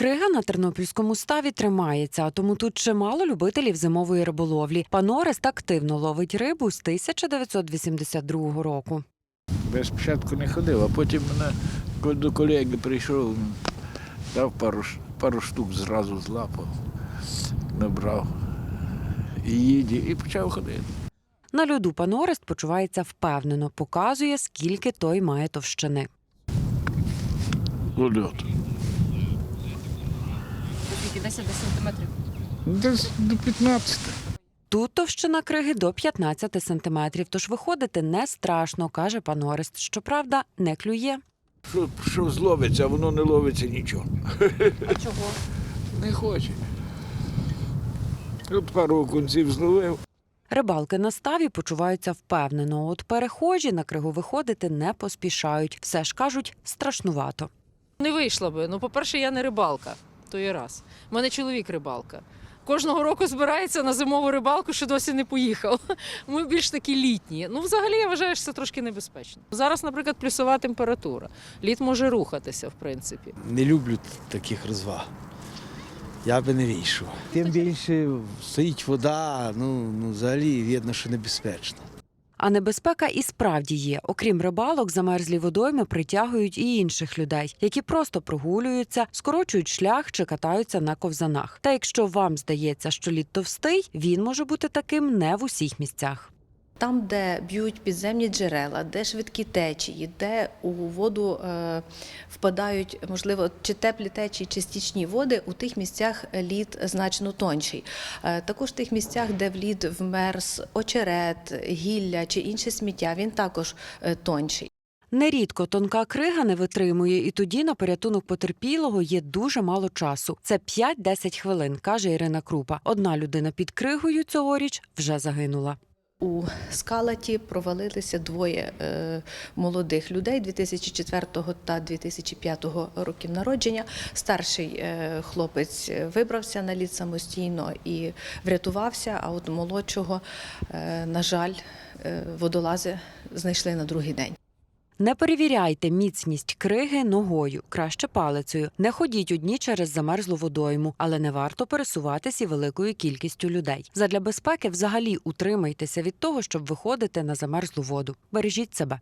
Крига на тернопільському ставі тримається, а тому тут чимало любителів зимової риболовлі. Пан Орест активно ловить рибу з 1982 року. Я спочатку не ходив, а потім мене до колеги прийшов, дав пару, пару штук зразу злапав, набрав і їді, і почав ходити. На льоду пан Орест почувається впевнено, показує, скільки той має товщини. Лольот. Скільки 10 сантиметрів. Десь до 15. Тут товщина криги до 15 сантиметрів, тож виходити не страшно, каже пан Орест. Щоправда, не клює. Що, що зловиться, воно не ловиться нічого. А чого? Не хоче. От пару окунців зловив. Рибалки на ставі почуваються впевнено. От перехожі на кригу виходити не поспішають. Все ж кажуть, страшнувато. Не вийшла би. Ну, по-перше, я не рибалка, то є раз. У мене чоловік рибалка. Кожного року збирається на зимову рибалку, що досі не поїхав. Ми більш такі літні. Ну, взагалі, я вважаю, що це трошки небезпечно. Зараз, наприклад, плюсова температура. Лід може рухатися, в принципі. Не люблю таких розваг. Я би не вийшов. Тим більше стоїть вода, ну, ну взагалі видно, що небезпечно. А небезпека і справді є. Окрім рибалок, замерзлі водойми притягують і інших людей, які просто прогулюються, скорочують шлях чи катаються на ковзанах. Та якщо вам здається, що лід товстий, він може бути таким не в усіх місцях. Там, де б'ють підземні джерела, де швидкі течії, де у воду е, впадають, можливо, чи теплі течії, чи стічні води, у тих місцях лід значно тонший. Е, також в тих місцях, де в лід вмерз очерет, гілля чи інше сміття, він також е, тонший. Нерідко тонка крига не витримує, і тоді на порятунок потерпілого є дуже мало часу. Це 5-10 хвилин, каже Ірина Крупа. Одна людина під кригою цьогоріч вже загинула. У скалаті провалилися двоє е, молодих людей 2004 та 2005 років народження. Старший е, хлопець вибрався на лід самостійно і врятувався. А от молодшого, е, на жаль, водолази знайшли на другий день. Не перевіряйте міцність криги ногою, краще палицею. Не ходіть одні через замерзлу водойму, але не варто пересуватися великою кількістю людей. Задля безпеки взагалі утримайтеся від того, щоб виходити на замерзлу воду. Бережіть себе.